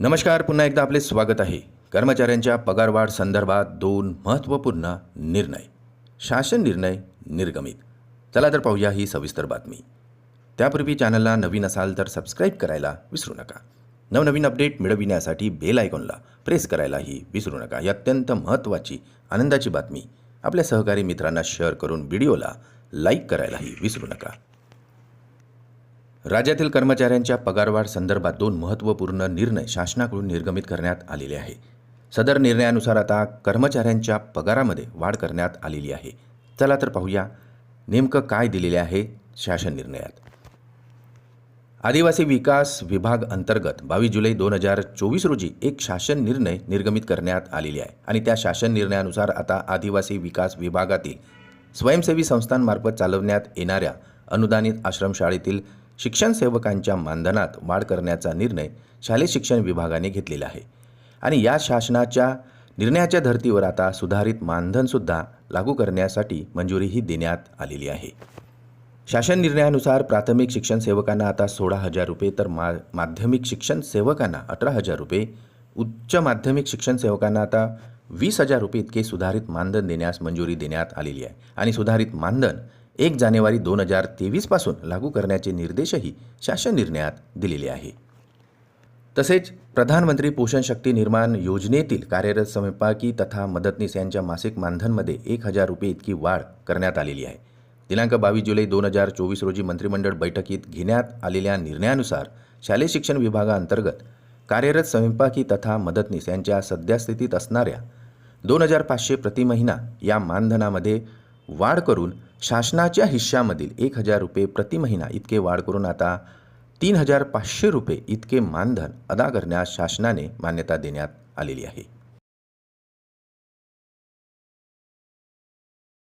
नमस्कार पुन्हा एकदा आपले स्वागत आहे. कर्मचाऱ्यांच्या पगारवाढ संदर्भात दोन महत्त्वपूर्ण निर्णय. शासन निर्णय निर्गमित. चला तर पाहूया ही सविस्तर बातमी. त्यापूर्वी चॅनलला नवीन असाल तर सबस्क्राईब करायला विसरू नका. नवनवीन अपडेट मिळविण्यासाठी बेल आयकॉनला प्रेस करायलाही विसरू नका. ही अत्यंत महत्त्वाची आनंदाची बातमी. आपल्या सहकारी मित्रांना शेअर करून व्हिडिओला लाईक करायलाही विसरू नका. राज्यातील कर्मचाऱ्यांच्या पगारवाढ संदर्भात दोन महत्त्वपूर्ण निर्णय शासनाकडून निर्गमित करण्यात आलेले आहे. सदर निर्णयानुसार आता कर्मचाऱ्यांच्या पगारामध्ये वाढ करण्यात आलेली आहे. चला तर पाहूया नेमकं काय दिलेले आहे शासन निर्णयात. आदिवासी विकास विभाग अंतर्गत बावीस जुलै दोन हजार चोवीस रोजी एक शासन निर्णय निर्गमित करण्यात आलेले आहे आणि त्या शासन निर्णयानुसार आता आदिवासी विकास विभागातील स्वयंसेवी संस्थांमार्फत चालवण्यात येणाऱ्या अनुदानित आश्रमशाळेतील शिक्षण सेवकांच्या मानधनात वाढ करण्याचा निर्णय शालेय शिक्षण विभागाने घेतलेला आहे. आणि या शासनाच्या निर्णयाच्या धर्तीवर आता सुधारित मानधनसुद्धा लागू करण्यासाठी मंजुरीही देण्यात आलेली आहे. शासन निर्णयानुसार प्राथमिक शिक्षण सेवकांना आता सोळा हजार रुपये तर मा माध्यमिक शिक्षण सेवकांना अठरा हजार रुपये उच्च माध्यमिक शिक्षण सेवकांना आता वीस हजार रुपये इतके सुधारित मानधन देण्यास मंजुरी देण्यात आलेली आहे. आणि सुधारित मानधन एक जानेवारी दोन हजार तेवीसपासून लागू करण्याचे निर्देशही शासन निर्णयात दिलेले आहे. तसेच प्रधानमंत्री पोषण शक्ती निर्माण योजनेतील कार्यरत स्वयंपाकी तथा मदतनीस यांच्या मासिक मानधनमध्ये एक हजार रुपये इतकी वाढ करण्यात आलेली आहे. दिनांक बावीस जुलै दोन हजार चोवीस रोजी मंत्रिमंडळ बैठकीत घेण्यात आलेल्या निर्णयानुसार शालेय शिक्षण विभागाअंतर्गत कार्यरत स्वयंपाकी तथा मदतनीस यांच्या सद्यस्थितीत असणाऱ्या दोन हजार पाचशे प्रति महिना या मानधनामध्ये वाढ करून शासनाच्या हिश्श्यामधील एक हजार रुपये प्रति महिना इतके वाढ करून आता तीन हजार पाचशे रुपये इतके मानधन अदा करण्यास शासनाने मान्यता देण्यात आलेली आहे.